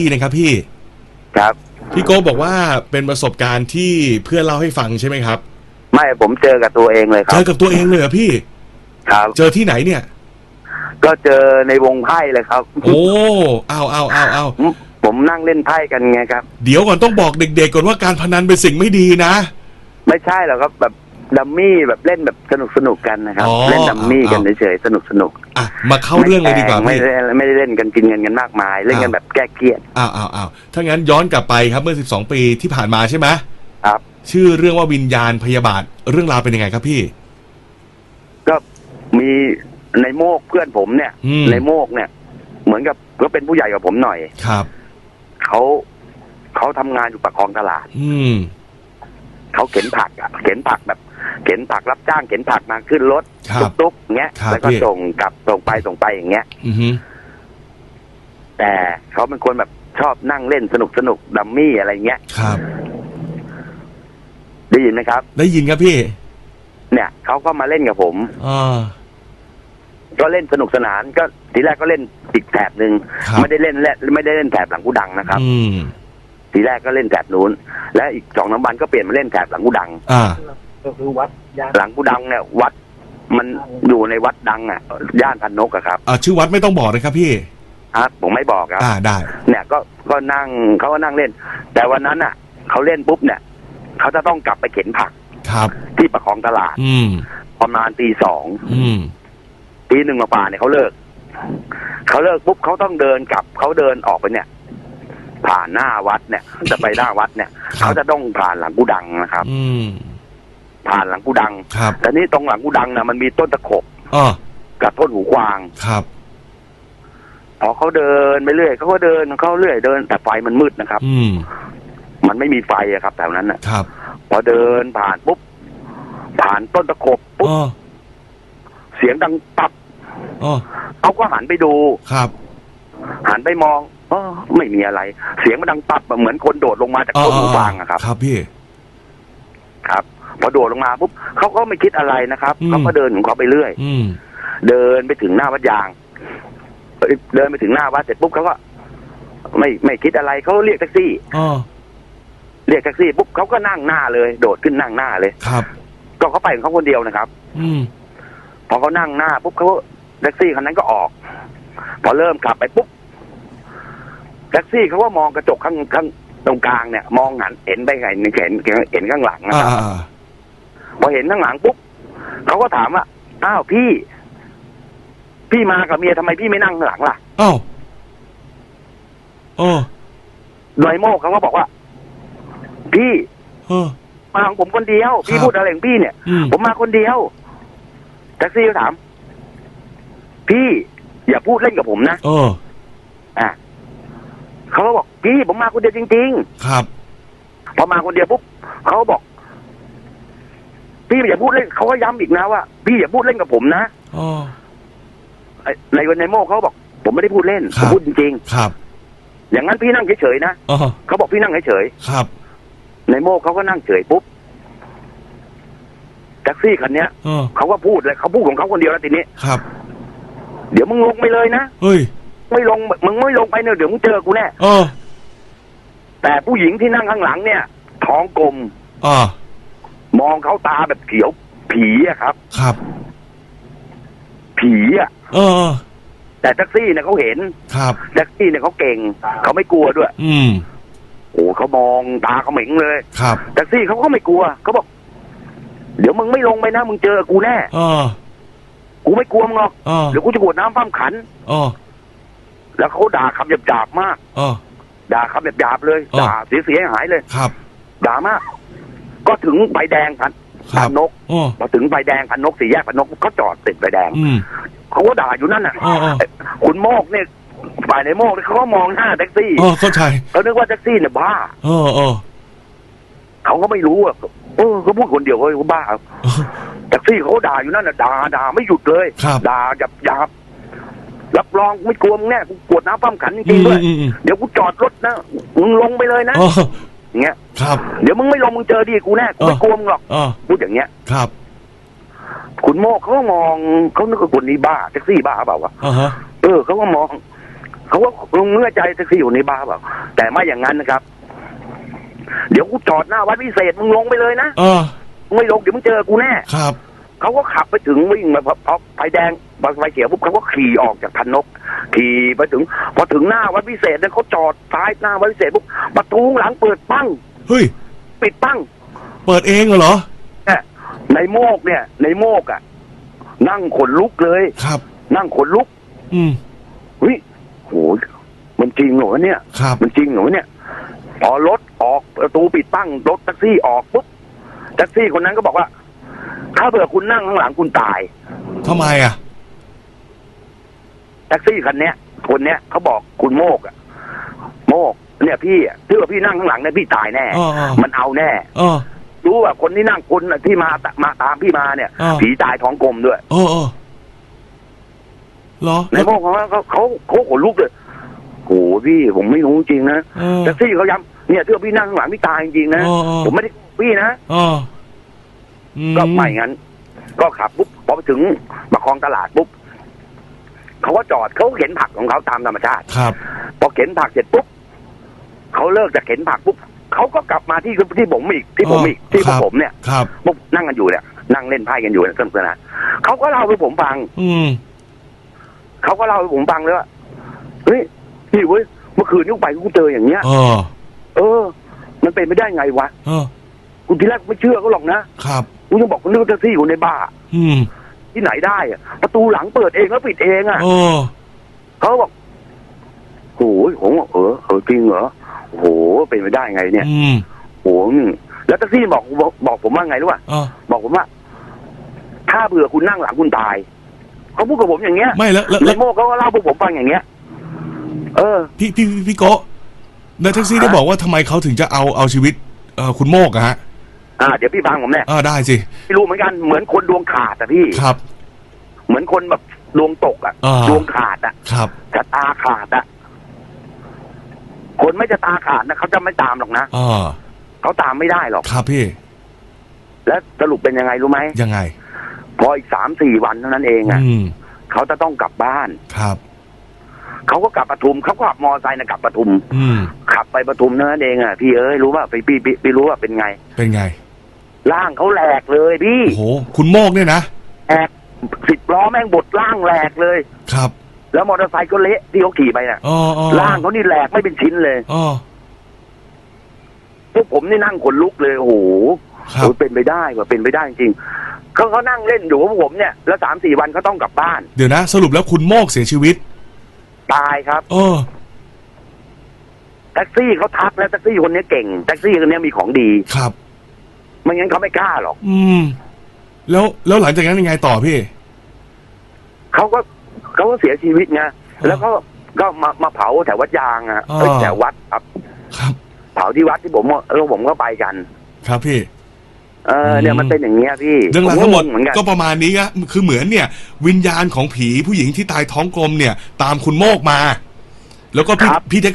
พี่นะครับพี่ครับ พี่โก้บอกว่าเป็นประสบการณ์ที่เพื่อนเล่าให้ฟังใช่ไหมครับไม่ผมเจอกับตัวเองเลยคเจรับอกับตัวเองเลยเหรอพี่ ครับ เจอที่ไหนเนี่ย ก็เจอในวงไพ่เลยครับโอ้เอาเอาเอาเอาผมผมนั่งเล่นไพ่กันไงครับ เดี๋ยวก่อนต้องบอกเด็กๆก่อนว่าการพนันเป็นสิ่งไม่ดีนะ ไม่ใช่หรอกครับแบบดัมมี่แบบเล่นแบบสนุกสนุกๆกันนะครับ อ๋อเล่นดัมมี่กันเอา เฉยๆสนุกสนุก อะมาเข้าเรื่องเลยดีกว่าไม่พี่ได้ไม่ได้เล่นกันกินเงินกันมากมาย เล่นกันอ้าวแบบแก้เครียดอ้าวอ้าวอ้าวถ้างั้นย้อนกลับไปครับเมื่อ 12 ปีที่ผ่านมาใช่ไหมครับ ชื่อเรื่องว่าวิญญาณพยาบาทเรื่องราวเป็นยังไงครับพี่ ก็มีในโมกเพื่อนผมเนี่ยอืม ในโมกเนี่ย เหมือนกับก็เป็นผู้ใหญ่กว่าผมหน่อยครับ เขาเขาทำงานอยู่ปากคลองตลาด อืม เขาเข็นผักอะเข็นผักแบบ เข็นผักรับจ้างเข็นผักมาขึ้นรถครับ ตุ๊กๆเงี้ยครับแล้วก็พี่ ส่งกลับส่งไปส่งไปอย่างเงี้ย อือฮึแต่เขาเป็นคนแบบชอบนั่งเล่นสนุกสนุกดัมมี่อะไรเงี้ยครับ ได้ยินไหมครับ ได้ยินครับพี่เนี่ยเขาก็มาเล่นกับผม อ่า ก็เล่นสนุกสนานก็ทีแรกก็เล่นอีกแถบหนึ่งครับ ไม่ได้เล่นและไม่ได้เล่นแถบหลังกูดังนะครับ อืม ทีแรกก็เล่นแถบนู้น และอีกสองน้ำวันก็เปลี่ยนมาเล่นแถบหลังกูดัง อ่า ก็คือวัดย่านหลังกูดังเนี่ย วัดมันอยู่ในวัดดังอะย่านพันนกอะครับอ่าชื่อวัดไม่ต้องบอกนะครับพี่ ครับ ผมไม่บอกครับ อ่าได้ เนี่ยก็ก็นั่งเขาก็นั่งเล่น แต่วันนั้นอะเขาเล่นปุ๊บเนี่ยเขาจะต้องกลับไปเข็นผักครับ ที่ประคองตลาด อืม ประมาณตีสองอืม ตีหนึ่งมาป่าเนี่ยเขาเลิกเขาเลิกปุ๊บเขาต้องเดินกลับเขาเดินออกไปเนี่ย ผ่านหน้าวัดเนี่ย จะไปหน้าวัดเนี่ยครับ เขาจะต้องผ่านหลังกูดังนะครับ อืมผ่านหลังกูดังครับแต่นี่ตรงหลังกูดังนะมันมีต้นตะขบอ๋อกับต้นหูกวางครับพอเขาเดินไปเรื่อยเขาก็เดินของเขาเรื่อยเดิน แต่ไฟมันมืดนะครับ อืมมันไม่มีไฟอะครับแถวนั้นน่ะ ครับพอเดินผ่านปุ๊บผ่านต้นตะขบปุ๊บอ๋อเสียงดังตับอ๋อเขาก็หันไปดู ครับหันไปมองเออไม่มีอะไร เสียงมันดังตับอะเหมือนคนโดดลงมาจากอ๋อต้นอ๋หูอฟางอะครับ ครับพี่ ครับพอโดดลงมาปุ๊บเขาก็ไม่คิดอะไรนะครับอืม เขาก็เดินของเขาไปเรื่อย อืม เดินไปถึงหน้าวัดยางเอ้ยเดินไปถึงหน้าวัดเสร็จปุ๊บเขาก็ไม่ไม่คิดอะไรเขาเรียกแท็กซี่ อ๋อ เรียกแท็กซี่ปุ๊บเขาก็นั่งหน้าเลย โดดขึ้นนั่งหน้าเลย ครับ ก็เขาไปของเขาคนเดียวนะครับ อืม พอเขานั่งหน้าปุ๊บเขาแท็กซี่คันนั้นก็ออก พอเริ่มขับไปปุ๊บ แท็กซี่เขาก็มองกระจกข้างข้างตรงกลางเนี่ย มองหันเห็นไปไงเห็นเห็นข้างหลังนะอ่าครับอ่าพอเห็นข้างหลังปุ๊บเขาก็ถามว่าอ้าวพี่ พี่มากับเมียทำไมพี่ไม่นั่งข้างหลังล่ะอ้าวอ๋อโดยโมกเขาก็บอกว่า พี่เออ มาของผมคนเดียว พี่ครับ พูดอะไรของพี่เนี่ย อืมผมมาคนเดียวแท็กซี่ก็ถาม พี่อย่าพูดเล่นกับผมนะ เออ อะ เขาก็บอกพี่ผมมาคนเดียวจริง ครับ ๆ พอมาคนเดียวปุ๊บเขาก็บอก พี่อย่าพูดเล่นเขาก็ย้ำอีกนะว่าพี่อย่าพูดเล่นกับผมนะอ๋อ ไอ้ในวันในโมกเขาก็บอก ผมไม่ได้พูดเล่นคผรัมบพูดจริงครับๆอย่างนั้นพี่นั่งเฉยๆนะอ๋อเขาบอกพี่นั่งเฉยครับๆในโมกเขาก็นั่งเฉยปุ๊บแท็กซี่คันเนี้ยเออเขาก็พูดเลยเขาพูดของเขาคนเดียวแล้วทีนี้ ครับ เดี๋ยวมึงลงไปเลยนะ เฮ้ย ไม่ลงมึงไม่ลงไปเนี่ยเดี๋ยวมึงเจอกูแน่เออแต่ผู้หญิงที่นั่งข้างหลังเนี่ย ท้องกลมอ่ามองเขาตาแบบเขียว ผีอะครับ ครับ ผีอะเออ แต่แท็กซี่เนี่ยเขาเห็นครับแท็กซี่เนี่ยเขาเก่งเขาไม่กลัวด้วย อืมโอ้เขามองตาเขาเหม่งเลยครับแท็กซี่เขาก็ไม่กลัวเขาบอก เดี๋ยวมึงไม่ลงไปนะมึงเจอกูแน่เออกูไม่กลัวมึงหรอกเออเดี๋ยวกูจะกรวดน้ำฟ้ามขันเออ แล้วเขาด่าคำหยาบๆมาก เออ ด่าคำหยาบๆเลยอ๋อด่าเสียหายๆเลย ครับ ด่ามาก ก็ถึงไฟแดงพันครัพับ นนกอ๋อพอถึงไฟแดงพันนกสี่แยกพันนกเขาจอดติดไฟแดงอืม เขาก็ด่าอยู่นั่นน่ะอ๋ออ๋อคุณโมกเนี่ยฝ่ายในโมกเนี่ยเขาก็มองหน้าแท็กซี่อ๋อเข้าใจเขานึกว่าแท็กซี่เนี่ยบ้าเออเออเขาก็ไม่รู้อะเออเขาพูดคนเดียวเฮ้ยเขาบ้าแท็กซี่เขาด่าอยู่นั่นน่ะด่าด่าไม่หยุดเลยครับ ด่าหยาบหยาบ รับรองกูไม่กลัวมึงแน่กูกวดน้ำปั้มขันจอืริงมๆด้วยอืมอืม เดี๋ยวกูจอดรถนะมึงลงไปเลยนะอ๋ออย่างเงี้ย ครับ เดี๋ยวมึงไม่ลงมึงเจอดีกูแน่กูไม่เออ กลัวมึงหรอกอ๋อพูดอย่างเงี้ย ครับคุณโมกเขาก็มองเขานึกว่าคนนี้บ้าแท็กซี่บ้าเปล่าวะอ่าฮะเออเขาก็มองเขาว่าลุงเมื่อใจแท็กซี่อยู่ในบาร์เปล่าแต่ไม่อย่างนั้นนะครับ เดี๋ยวกูจอดหน้าวัดวิเศษมึงลงไปเลยนะเออมึงไม่ลงเดี๋ยวมึงเจอกูแน่ ครับ เขาก็ขับไปถึงวิ่งมาพอพอไฟแดงไฟเขียวปุ๊บเขาก็ขี่ออกจากพันนกขี่ไปถึง พอถึงหน้าวัดวิเศษเนี่ยเขาจอดซ้ายหน้าวัดวิเศษปุ๊บประตูข้างหลังเปิดปั้งเฮ้ยปิดปั้ง เปิดเองเหรอเนี่ยในโมกเนี่ย ในโมกอะ นั่งขนลุกเลยครับ นั่งขนลุก อืมเฮ้ยโหมันจริงเหรอเนี่ยครับมันจริงเหรอเนี่ยพอรถออกประตูปิดปั้งรถแท็กซี่ออกปุ๊บแท็กซี่คนนั้นก็บอกว่า ถ้าเผื่อคุณนั่งข้างหลังคุณตายทำไมอะ แท็กซี่คันเนี้ยคนเนี้ยเขาบอกคุณโมกอะโมก เนี่ยพี่อะถ้าเกิดพี่นั่งข้างหลังเนี่ยพี่ตายแน่ อ๋ออ๋อ มันเอาแน่ เออ รู้ว่าคนที่นั่งคนน่ะที่มาตะมาตามพี่มาเนี่ยอ่า ผีตายท้องกลมด้วยเออเออเหรอในโมกเขาเขาเขาเขาขนลุกเลยโหพี่ผมไม่รู้จริงนะเออ แท็กซี่เขาย้ำเนี่ยถ้าเกิดพี่นั่งข้างหลังพี่ตายจริงๆนะเออเออผมไม่ได้พี่นะ เออ อืก็ไม่งั้น ก็ขับปุ๊บพอไปถึงประคองตลาดปุ๊บเขาก็จอดเขาเข็นผักของเขาตามธรรมชาติครับ พอเข็นผักเสร็จปุ๊บเขาเลิกจากเข็นผักปุ๊บเขาก็กลับมาที่ที่ผมอีกที่ผมอีกที่พวกผมเนี่ยครับปุ๊บนั่งกันอยู่เนี่ยนั่งเล่นไพ่กันอยู่เนี่ยสนุกสนานเขาก็เล่าให้ผมฟัง อืมเขาก็เล่าให้ผมฟังเลยว่าเฮ้ยนี่เว้ยเมื่อคืนนี้กูไปกูเจออย่างเงี้ยเออเออมันเป็นไม่ได้ไงวะ เออกูทีแรกไม่เชื่อเขาหรอกนะครับกูยังบอกกูนึกว่าแท็กซี่อยู่ในบ้าร์อืมที่ไหนได้อะประตูหลังเปิดเองแล้วปิดเองอะเออเขาบอกโอ้ยผมบอกเออเออจริงเหรอโอ้โหเป็นไปได้ไงเนี่ยอืมโอ้โหนี่แล้วแท็กซี่บอกบอกบอกผมว่าไงรู้ป่ะเออบอกผมว่า ถ้าเบื่อคุณนั่งหลังคุณตายเขาพูดกับผมอย่างเงี้ยไม่แล้วแล้วในแล้วโมกเขาก็เล่าพวกผมฟังอย่างเงี้ย เออ พี่พี่พี่พี่โกะแล้วแท็กซี่ได้บอกว่าทำไมเขาถึงจะเอาเอาชีวิตเอ่อคุณโมกอะฮะ อ่าเดี๋ยวพี่ฟังผมเนี่ยอ่าได้สิไม่รู้เหมือนกันเหมือนคนดวงขาดอะพี่ครับ เหมือนคนแบบดวงตกอะอ่า ดวงขาดอะครับ ชะตาขาดอะคนไม่จะตาขาดนะเขาจะไม่ตามหรอกนะอ่า เขาตามไม่ได้หรอก ครับพี่ แล้วสรุปเป็นยังไงรู้ไหมยังไง พออีกสามสี่วันเท่านั้นเองอะอืม เขาจะต้องกลับบ้านครับ เขาก็กลับปทุมเขาก็ขับมอไซค์นะกลับปทุม อืม ขับไปปทุมเท่านั้นเองอะพี่เอ้ยรู้ว่าพี่พี่พี่พี่รู้ว่าเป็นไง เป็นไง ร่างเขาแหลกเลยพี่โอ้โหคุณโมกเนี่ยนะแหกสิบล้อแม่งบดร่างแหลกเลย ครับแล้วมอเตอร์ไซค์ก็เละที่เขาขี่ไปน่ะอ๋ออ๋อร่างเขานี่แหลกไม่เป็นชิ้นเลยอ๋อ พวกผมนี่นั่งขนลุกเลยโอ้โหครับ โอ้ยเป็นไปได้ว่าเป็นไปได้จริงเขาเขานั่งเล่นอยู่กับพวกผมเนี่ยแล้วสามสี่วันเขาต้องกลับบ้านเดี๋ยวนะ สรุปแล้วคุณโมกเสียชีวิตตายครับ เออแท็กซี่เขาทักแล้วแท็กซี่คนนี้เก่งแท็กซี่คนนี้มีของดี ครับ ไม่งั้นเขาไม่กล้าหรอก อืม แล้วแล้วหลังจากนั้นยังไงต่อพี่ เขาก็เขาก็เสียชีวิตไงอแล้วก็ก็มามาเผาแถววัดยางอะอ๋อเอ้ยแถววัดครับ ครับ เผาที่วัดที่ผมแล้วผมก็ไปกัน ครับพี่ เออเนี่ยมันเป็นอย่างเงี้ยพี่เรื่องราวทั้งหมดผก็งงเหมือนกันก็ประมาณนี้ครับคือเหมือนเนี่ย วิญญาณของผีผู้หญิงที่ตายท้องกลมเนี่ย ตามคุณโมกมา แล้วก็พี่ครับพี่แท็ก